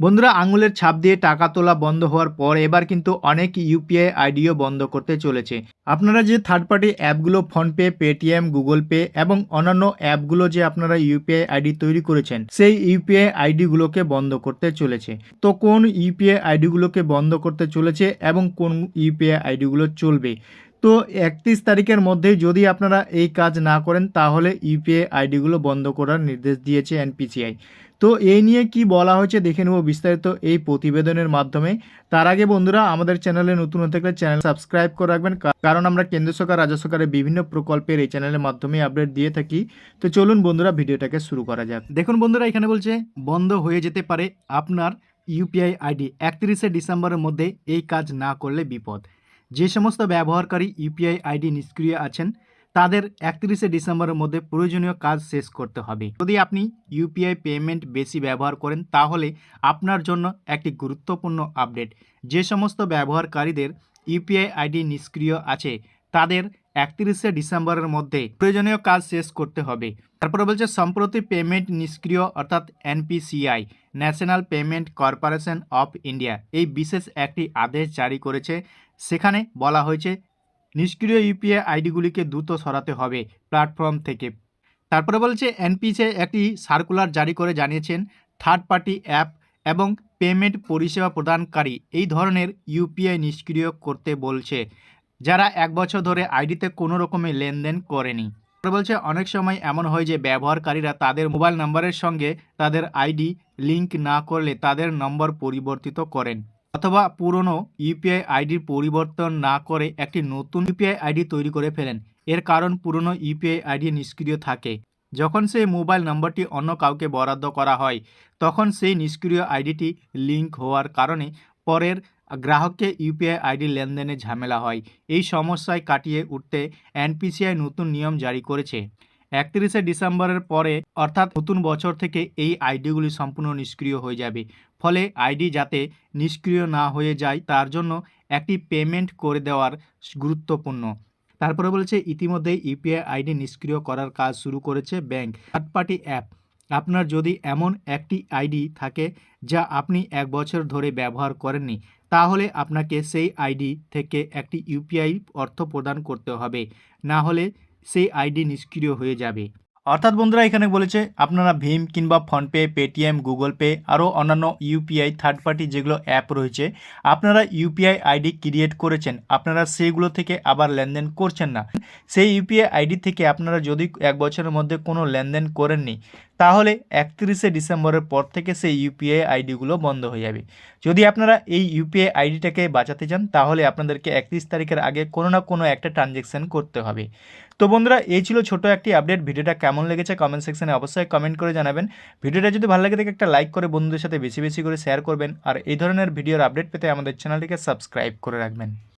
বন্ধুরা, আঙুলের ছাপ দিয়ে টাকা তোলা বন্ধ হওয়ার পর এবার কিন্তু অনেক ইউপিআই আইডিও বন্ধ করতে চলেছে। আপনারা যে থার্ড পার্টি অ্যাপগুলো ফোনপে, পেটিএম, গুগল পে এবং অন্যান্য অ্যাপগুলো যে আপনারা ইউপিআই আইডি তৈরি করেছেন, সেই ইউপিআই আইডিগুলোকে বন্ধ করতে চলেছে। তো কোন ইউপিআই আইডিগুলোকে বন্ধ করতে চলেছে এবং কোন ইউপিআই আইডিগুলো চলবে? তো একত্রিশ তারিখের মধ্যেই যদি আপনারা এই কাজ না করেন, তাহলে ইউপিআই আইডিগুলো বন্ধ করার নির্দেশ দিয়েছে এনপিসিআই তো এই নিয়ে কি বলা হয়েছে দেখে নেব বিস্তারিত এই প্রতিবেদনের মাধ্যমে। তার আগে বন্ধুরা, আমাদের চ্যানেলে নতুন হতে গেলে চ্যানেল সাবস্ক্রাইব করে রাখবেন কারণ আমরা কেন্দ্র সরকার, রাজ্য সরকারের বিভিন্ন প্রকল্পের এই চ্যানেলের মাধ্যমে আপডেট দিয়ে থাকি। তো চলুন বন্ধুরা, ভিডিওটাকে শুরু করা যাক। দেখুন বন্ধুরা, এখানে বলছে, বন্ধ হয়ে যেতে পারে আপনার ইউপিআই আইডি একত্রিশে ডিসেম্বরের মধ্যে এই কাজ না করলে বিপদ। যে সমস্ত ব্যবহারকারী ইউপিআই আইডি নিষ্ক্রিয় আছেন তাদের একত্রিশে ডিসেম্বরের মধ্যে প্রয়োজনীয় কাজ শেষ করতে হবে। যদি আপনি ইউপিআই পেমেন্ট বেশি ব্যবহার করেন, তাহলে আপনার জন্য একটি গুরুত্বপূর্ণ আপডেট। যে সমস্ত ব্যবহারকারীদের ইউপিআই আইডি নিষ্ক্রিয় আছে, তাদের একত্রিশে ডিসেম্বরের মধ্যে প্রয়োজনীয় কাজ শেষ করতে হবে। তারপরে বলছে, সম্প্রতি পেমেন্ট নিষ্ক্রিয়, অর্থাৎ NPCI, national payment corporation of India, এই বিশেষ একটি আদেশ জারি করেছে। সেখানে বলা হয়েছে নিষ্ক্রিয় ইউপিআই আইডিগুলিকে দ্রুত সরাতে হবে প্ল্যাটফর্ম থেকে। তারপরে বলছে এনপিসে একটি সার্কুলার জারি করে জানিয়েছেন থার্ড পার্টি অ্যাপ এবং পেমেন্ট পরিষেবা প্রদানকারী এই ধরনের ইউপিআই নিষ্ক্রিয় করতে বলছে, যারা এক বছর ধরে আইডিতে কোনো রকমের লেনদেন করেনি। তারপরে বলছে, অনেক সময় এমন হয় যে ব্যবহারকারীরা তাদের মোবাইল নাম্বারের সঙ্গে তাদের আইডি লিংক না করলে তাদের নম্বর পরিবর্তিত করেন। অথবা পুরনো ইউপিআই আইডির পরিবর্তন না করে একটি নতুন ইউপিআই আইডি তৈরি করে ফেলেন। এর কারণ পুরনো ইউপিআই আইডি নিষ্ক্রিয় থাকে। যখন সেই মোবাইল নম্বরটি অন্য কাউকে বরাদ্দ করা হয়, তখন সেই নিষ্ক্রিয় আইডিটি লিংক হওয়ার কারণে পরের গ্রাহককে ইউপিআই আইডি লেনদেনে ঝামেলা হয়। এই সমস্যায় কাটিয়ে উঠতে এনপিসিআই নতুন নিয়ম জারি করেছে। একত্রিশে ডিসেম্বরের পরে, অর্থাৎ নতুন বছর থেকে এই আইডিগুলি সম্পূর্ণ নিষ্ক্রিয় হয়ে যাবে। ফলে আইডি যাতে নিষ্ক্রিয় না হয়ে যায়, তার জন্য একটি পেমেন্ট করে দেওয়ার গুরুত্বপূর্ণ। তারপরে বলেছে ইতিমধ্যে ইউপিআই আইডি নিষ্ক্রিয় করার কাজ শুরু করেছে ব্যাংক থার্ড পার্টি অ্যাপ। আপনার যদি এমন একটি আইডি থাকে যা আপনি এক বছর ধরে ব্যবহার করেননি, তাহলে আপনাকে সেই আইডি থেকে একটি ইউপিআই অর্থ প্রদান করতে হবে। না হলে সেই আইডি নিষ্ক্রিয় হয়ে যাবে। অর্থাৎ বন্ধুরা, এখানে বলেছে, আপনারা ভীম কিংবা ফোনপে, পেটিএম, গুগল পে, আরও অন্যান্য ইউপিআই থার্ড পার্টি যেগুলো অ্যাপ রয়েছে, আপনারা ইউপিআই আইডি ক্রিয়েট করেছেন। আপনারা সেইগুলো থেকে আবার লেনদেন করছেন না। সেই ইউপিআই আইডি থেকে আপনারা যদি এক বছরের মধ্যে কোনো লেনদেন করেননি তাহলে একত্রিশে ডিসেম্বরের পর থেকে সেই ইউপিআই আইডিগুলো বন্ধ হয়ে যাবে। যদি আপনারা এই ইউপিআই আইডিটাকে বাঁচাতে চান, তাহলে আপনাদেরকে একত্রিশ তারিখের আগে কোনো না কোনো একটা ট্রানজ্যাকশান করতে হবে। তো বন্ধুরা, এই ছিল ছোট একটি আপডেট। ভিডিওটা কেমন লেগেছে কমেন্ট সেকশনে অবশ্যই কমেন্ট করে জানাবেন। ভিডিওটা যদি ভালো লাগে থাকে একটা লাইক করে বন্ধুদের সাথে বেশি বেশি করে শেয়ার করবেন। আর এই ধরনের ভিডিওর আপডেট পেতে আমাদের চ্যানেলটিকে সাবস্ক্রাইব করে রাখবেন।